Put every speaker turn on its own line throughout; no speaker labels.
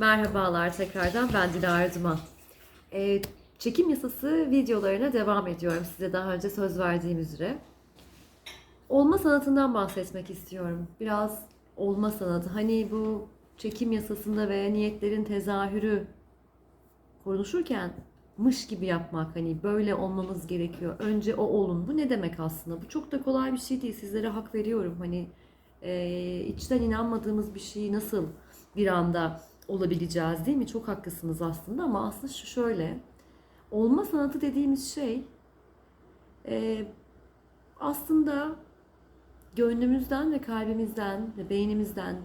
Merhabalar tekrardan ben Dilara Duman. Ee, çekim yasası videolarına devam ediyorum size daha önce söz verdiğim üzere. Olma sanatından bahsetmek istiyorum. Biraz olma sanatı. Hani bu çekim yasasında ve niyetlerin tezahürü konuşurken mış gibi yapmak hani böyle olmamız gerekiyor. Önce o olun. Bu ne demek aslında? Bu çok da kolay bir şey değil. Sizlere hak veriyorum. Hani e, içten inanmadığımız bir şeyi nasıl bir anda olabileceğiz değil mi? Çok haklısınız aslında ama aslında şu şöyle. Olma sanatı dediğimiz şey e, aslında gönlümüzden ve kalbimizden ve beynimizden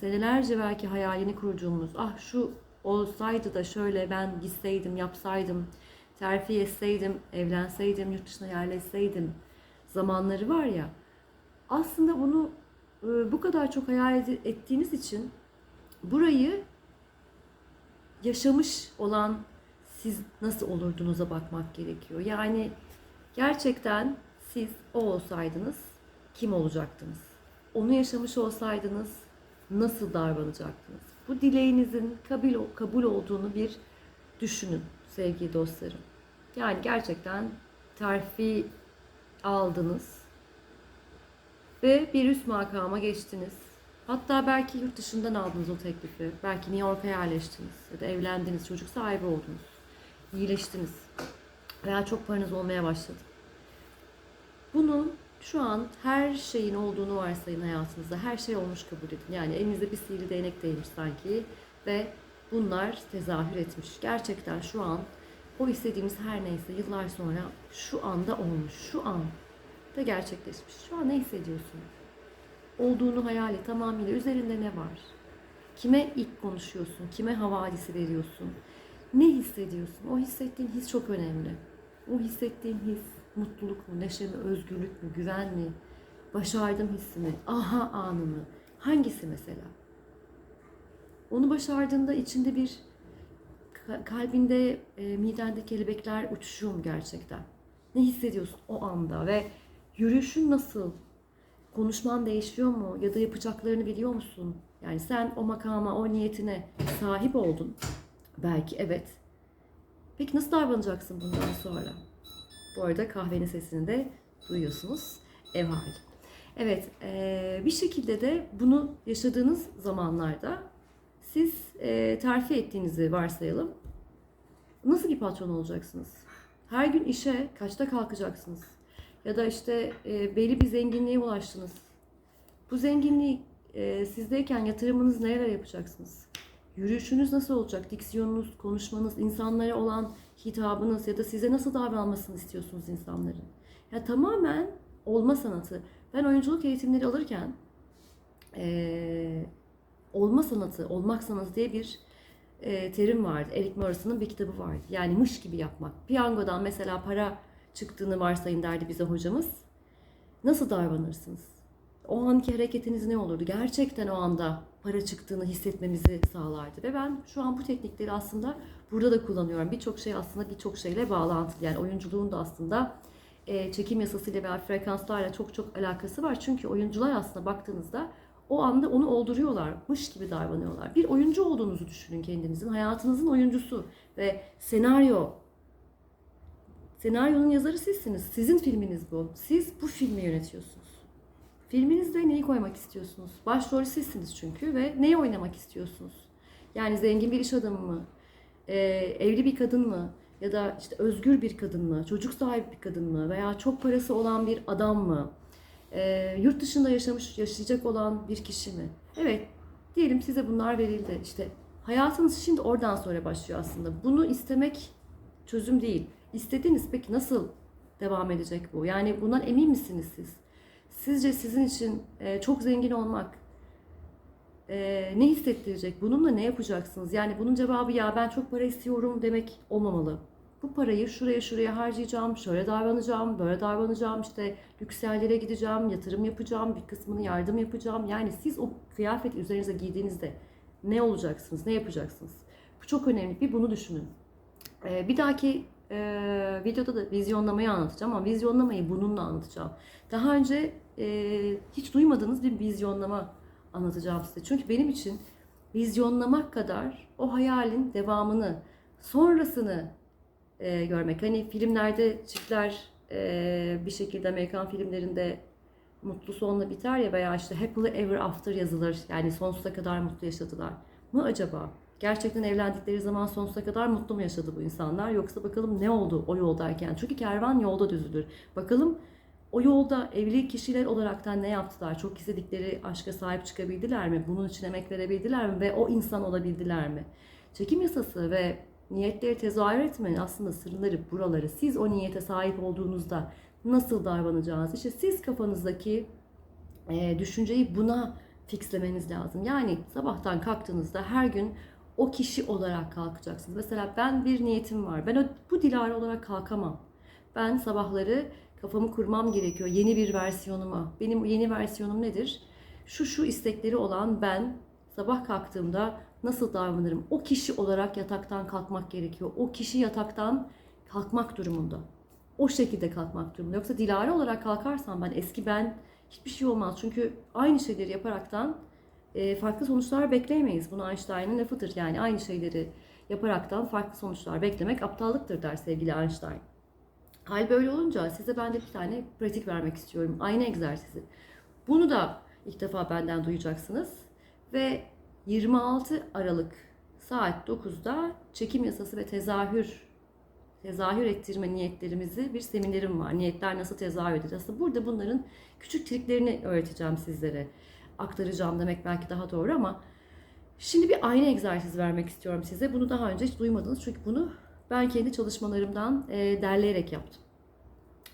senelerce belki hayalini kurduğumuz ah şu olsaydı da şöyle ben gitseydim, yapsaydım, terfi etseydim, evlenseydim, yurt dışına yerleşseydim zamanları var ya aslında bunu e, bu kadar çok hayal ettiğiniz için burayı yaşamış olan siz nasıl olurdunuza bakmak gerekiyor. Yani gerçekten siz o olsaydınız kim olacaktınız? Onu yaşamış olsaydınız nasıl davranacaktınız? Bu dileğinizin kabul, kabul olduğunu bir düşünün sevgili dostlarım. Yani gerçekten terfi aldınız ve bir üst makama geçtiniz. Hatta belki yurt dışından aldınız o teklifi. Belki New York'a yerleştiniz ya da evlendiniz, çocuk sahibi oldunuz. İyileştiniz. Veya çok paranız olmaya başladı. Bunun şu an her şeyin olduğunu varsayın hayatınızda. Her şey olmuş kabul edin. Yani elinizde bir sihirli değnek değmiş sanki ve bunlar tezahür etmiş. Gerçekten şu an o istediğimiz her neyse yıllar sonra şu anda olmuş. Şu an da gerçekleşmiş. Şu an ne hissediyorsunuz? Olduğunu hayal et tamamıyla. Üzerinde ne var? Kime ilk konuşuyorsun? Kime havadisi veriyorsun? Ne hissediyorsun? O hissettiğin his çok önemli. O hissettiğin his mutluluk mu, neşe mi, özgürlük mü, güven mi, başardım hissi mi, aha anı mı? Hangisi mesela? Onu başardığında içinde bir ka- kalbinde, e, midende kelebekler uçuşuyor mu gerçekten? Ne hissediyorsun o anda ve yürüyüşün nasıl? Konuşman değişiyor mu? Ya da yapacaklarını biliyor musun? Yani sen o makama, o niyetine sahip oldun. Belki evet. Peki nasıl davranacaksın bundan sonra? Bu arada kahvenin sesini de duyuyorsunuz. Ev hali. Evet, bir şekilde de bunu yaşadığınız zamanlarda siz terfi ettiğinizi varsayalım. Nasıl bir patron olacaksınız? Her gün işe kaçta kalkacaksınız? Ya da işte eee, belli bir zenginliğe ulaştınız. Bu zenginliği eee, sizdeyken yatırımınız neler yapacaksınız? Yürüyüşünüz nasıl olacak? Diksiyonunuz, konuşmanız, insanlara olan hitabınız ya da size nasıl davranmasını istiyorsunuz insanların? Ya tamamen olma sanatı. Ben oyunculuk eğitimleri alırken eee, olma sanatı, olmak sanatı diye bir eee, terim vardı. Eric Morrison'ın bir kitabı vardı. Yani mış gibi yapmak. Piyangodan mesela para çıktığını varsayın derdi bize hocamız. Nasıl davranırsınız? O anki hareketiniz ne olurdu? Gerçekten o anda para çıktığını hissetmemizi sağlardı. Ve ben şu an bu teknikleri aslında burada da kullanıyorum. Birçok şey aslında birçok şeyle bağlantılı. Yani oyunculuğun da aslında e, çekim yasasıyla veya frekanslarla çok çok alakası var. Çünkü oyuncular aslında baktığınızda o anda onu olduruyorlarmış gibi davranıyorlar. Bir oyuncu olduğunuzu düşünün kendinizin. Hayatınızın oyuncusu ve senaryo Senaryonun yazarı sizsiniz. Sizin filminiz bu. Siz bu filmi yönetiyorsunuz. Filminizde neyi koymak istiyorsunuz? Başrolü sizsiniz çünkü ve neyi oynamak istiyorsunuz? Yani zengin bir iş adamı mı? Ee, evli bir kadın mı? Ya da işte özgür bir kadın mı? Çocuk sahibi bir kadın mı? Veya çok parası olan bir adam mı? Ee, yurt dışında yaşamış, yaşayacak olan bir kişi mi? Evet, diyelim size bunlar verildi. İşte hayatınız şimdi oradan sonra başlıyor aslında. Bunu istemek çözüm değil. İstediğiniz peki nasıl devam edecek bu? Yani bundan emin misiniz siz? Sizce sizin için e, çok zengin olmak e, ne hissettirecek? Bununla ne yapacaksınız? Yani bunun cevabı ya ben çok para istiyorum demek olmamalı. Bu parayı şuraya şuraya harcayacağım, şöyle davranacağım, böyle davranacağım, işte lüks yerlere gideceğim, yatırım yapacağım, bir kısmını yardım yapacağım. Yani siz o kıyafeti üzerinize giydiğinizde ne olacaksınız, ne yapacaksınız? Bu çok önemli. Bir bunu düşünün. E, bir dahaki e, videoda da vizyonlamayı anlatacağım ama vizyonlamayı bununla anlatacağım. Daha önce e, hiç duymadığınız bir vizyonlama anlatacağım size. Çünkü benim için vizyonlamak kadar o hayalin devamını, sonrasını e, görmek. Hani filmlerde çiftler e, bir şekilde Amerikan filmlerinde mutlu sonla biter ya veya işte happily ever after yazılır. Yani sonsuza kadar mutlu yaşadılar mı acaba? Gerçekten evlendikleri zaman sonsuza kadar mutlu mu yaşadı bu insanlar? Yoksa bakalım ne oldu o yoldayken? Çünkü kervan yolda düzülür. Bakalım o yolda evli kişiler olaraktan ne yaptılar? Çok istedikleri aşka sahip çıkabildiler mi? Bunun için emek verebildiler mi? Ve o insan olabildiler mi? Çekim yasası ve niyetleri tezahür etmenin aslında sırları buraları. Siz o niyete sahip olduğunuzda nasıl davranacağınız, işte siz kafanızdaki e, düşünceyi buna fixlemeniz lazım. Yani sabahtan kalktığınızda her gün o kişi olarak kalkacaksınız. Mesela ben bir niyetim var. Ben bu Dilara olarak kalkamam. Ben sabahları kafamı kurmam gerekiyor yeni bir versiyonuma. Benim yeni versiyonum nedir? Şu şu istekleri olan ben sabah kalktığımda nasıl davranırım? O kişi olarak yataktan kalkmak gerekiyor. O kişi yataktan kalkmak durumunda. O şekilde kalkmak durumunda. Yoksa Dilara olarak kalkarsam ben eski ben hiçbir şey olmaz. Çünkü aynı şeyleri yaparaktan e, farklı sonuçlar bekleyemeyiz. Bunu Einstein'ın lafıdır. Yani aynı şeyleri yaparaktan farklı sonuçlar beklemek aptallıktır der sevgili Einstein. Hal böyle olunca size ben de bir tane pratik vermek istiyorum. Ayna egzersizi. Bunu da ilk defa benden duyacaksınız. Ve 26 Aralık saat 9'da çekim yasası ve tezahür tezahür ettirme niyetlerimizi bir seminerim var. Niyetler nasıl tezahür edilir? Aslında burada bunların küçük triklerini öğreteceğim sizlere. Aktaracağım demek belki daha doğru ama şimdi bir ayna egzersizi vermek istiyorum size. Bunu daha önce hiç duymadınız çünkü bunu ben kendi çalışmalarımdan e, derleyerek yaptım.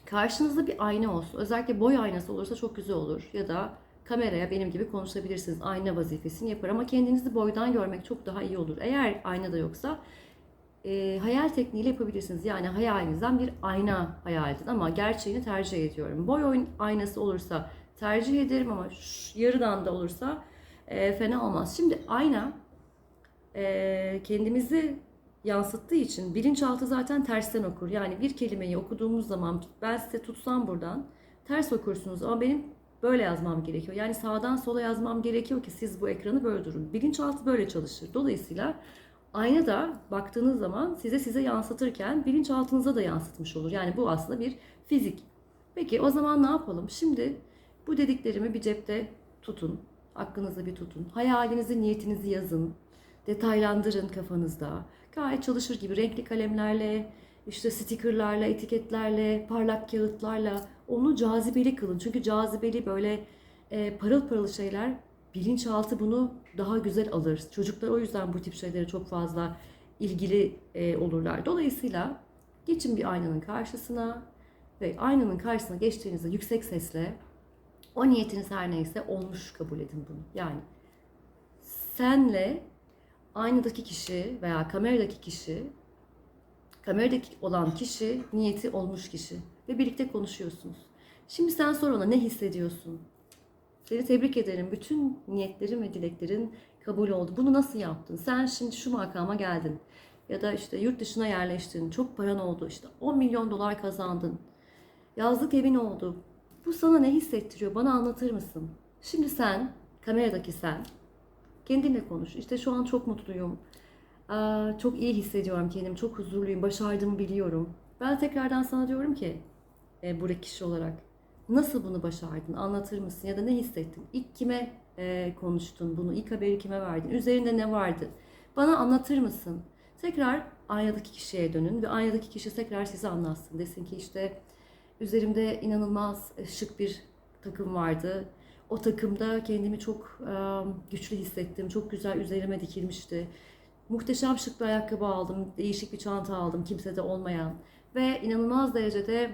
Karşınızda bir ayna olsun. Özellikle boy aynası olursa çok güzel olur. Ya da kameraya benim gibi konuşabilirsiniz. Ayna vazifesini yapar ama kendinizi boydan görmek çok daha iyi olur. Eğer ayna da yoksa e, hayal tekniğiyle yapabilirsiniz. Yani hayalinizden bir ayna hayal edin ama gerçeğini tercih ediyorum. Boy aynası olursa tercih ederim ama yarıdan da olursa e, fena olmaz. Şimdi ayna e, kendimizi yansıttığı için bilinçaltı zaten tersten okur. Yani bir kelimeyi okuduğumuz zaman ben size tutsam buradan ters okursunuz ama benim böyle yazmam gerekiyor. Yani sağdan sola yazmam gerekiyor ki siz bu ekranı böyle durun. Bilinçaltı böyle çalışır. Dolayısıyla ayna da baktığınız zaman size size yansıtırken bilinçaltınıza da yansıtmış olur. Yani bu aslında bir fizik. Peki o zaman ne yapalım? Şimdi bu dediklerimi bir cepte tutun. Aklınızda bir tutun. Hayalinizi, niyetinizi yazın. Detaylandırın kafanızda. Gayet çalışır gibi renkli kalemlerle, işte stickerlarla, etiketlerle, parlak kağıtlarla onu cazibeli kılın. Çünkü cazibeli böyle e, parıl parıl şeyler bilinçaltı bunu daha güzel alır. Çocuklar o yüzden bu tip şeylere çok fazla ilgili e, olurlar. Dolayısıyla geçin bir aynanın karşısına ve aynanın karşısına geçtiğinizde yüksek sesle o niyetiniz her neyse olmuş kabul edin bunu. Yani senle aynadaki kişi veya kameradaki kişi kameradaki olan kişi niyeti olmuş kişi ve birlikte konuşuyorsunuz. Şimdi sen sor ona ne hissediyorsun? Seni tebrik ederim. Bütün niyetlerin ve dileklerin kabul oldu. Bunu nasıl yaptın? Sen şimdi şu makama geldin. Ya da işte yurt dışına yerleştin. Çok paran oldu. İşte 10 milyon dolar kazandın. Yazlık evin oldu. Bu sana ne hissettiriyor? Bana anlatır mısın? Şimdi sen, kameradaki sen, kendinle konuş. İşte şu an çok mutluyum. Aa, Çok iyi hissediyorum kendimi. Çok huzurluyum. Başardığımı biliyorum. Ben tekrardan sana diyorum ki, e, buradaki kişi olarak. Nasıl bunu başardın? Anlatır mısın? Ya da ne hissettin? İlk kime e, konuştun bunu? İlk haberi kime verdin? Üzerinde ne vardı? Bana anlatır mısın? Tekrar aynadaki kişiye dönün ve aynadaki kişi tekrar size anlatsın. Desin ki işte üzerimde inanılmaz e, şık bir takım vardı. O takımda kendimi çok e, güçlü hissettim. Çok güzel üzerime dikilmişti. Muhteşem şık bir ayakkabı aldım. Değişik bir çanta aldım. Kimsede olmayan. Ve inanılmaz derecede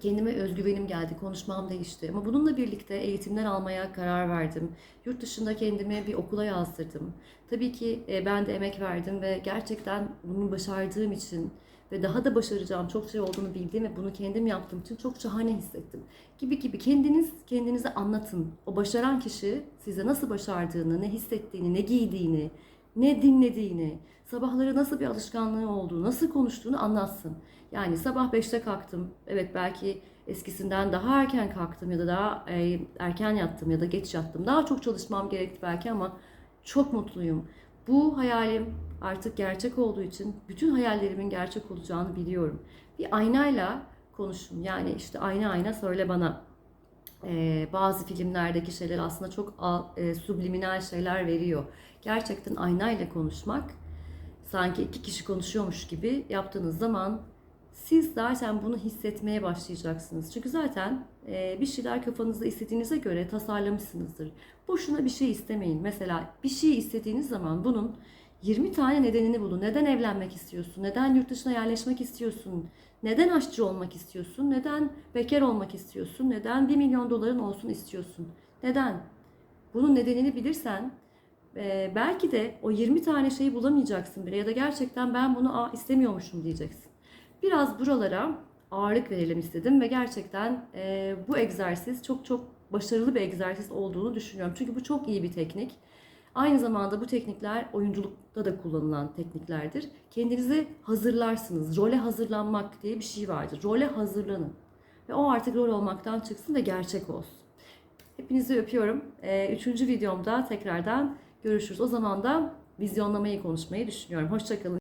kendime özgüvenim geldi, konuşmam değişti. Ama bununla birlikte eğitimler almaya karar verdim. Yurt dışında kendimi bir okula yazdırdım. Tabii ki e, ben de emek verdim ve gerçekten bunu başardığım için ve daha da başaracağım çok şey olduğunu bildiğim ve bunu kendim yaptığım için çok şahane hissettim. Gibi gibi kendiniz kendinize anlatın. O başaran kişi size nasıl başardığını, ne hissettiğini, ne giydiğini, ne dinlediğini, sabahları nasıl bir alışkanlığı olduğunu, nasıl konuştuğunu anlatsın. Yani sabah 5'te kalktım. Evet belki eskisinden daha erken kalktım ya da daha e, erken yattım ya da geç yattım. Daha çok çalışmam gerekti belki ama Çok mutluyum. Bu hayalim artık gerçek olduğu için bütün hayallerimin gerçek olacağını biliyorum. Bir aynayla konuşun. Yani işte ayna ayna söyle bana. Ee, bazı filmlerdeki şeyler aslında çok e, subliminal şeyler veriyor. Gerçekten aynayla konuşmak sanki iki kişi konuşuyormuş gibi yaptığınız zaman siz zaten bunu hissetmeye başlayacaksınız. Çünkü zaten e, bir şeyler kafanızda istediğinize göre tasarlamışsınızdır. Boşuna bir şey istemeyin. Mesela bir şey istediğiniz zaman bunun 20 tane nedenini bulun. Neden evlenmek istiyorsun? Neden yurt dışına yerleşmek istiyorsun? Neden aşçı olmak istiyorsun? Neden bekar olmak istiyorsun? Neden 1 milyon doların olsun istiyorsun? Neden? Bunun nedenini bilirsen e, belki de o 20 tane şeyi bulamayacaksın bile ya da gerçekten ben bunu istemiyormuşum diyeceksin. Biraz buralara ağırlık verelim istedim ve gerçekten e, bu egzersiz çok çok başarılı bir egzersiz olduğunu düşünüyorum. Çünkü bu çok iyi bir teknik. Aynı zamanda bu teknikler oyunculukta da kullanılan tekniklerdir. Kendinizi hazırlarsınız. Role hazırlanmak diye bir şey vardır. Role hazırlanın. Ve o artık rol olmaktan çıksın ve gerçek olsun. Hepinizi öpüyorum. Ee, Üçüncü videomda tekrardan görüşürüz. O zaman da vizyonlamayı konuşmayı düşünüyorum. Hoşçakalın.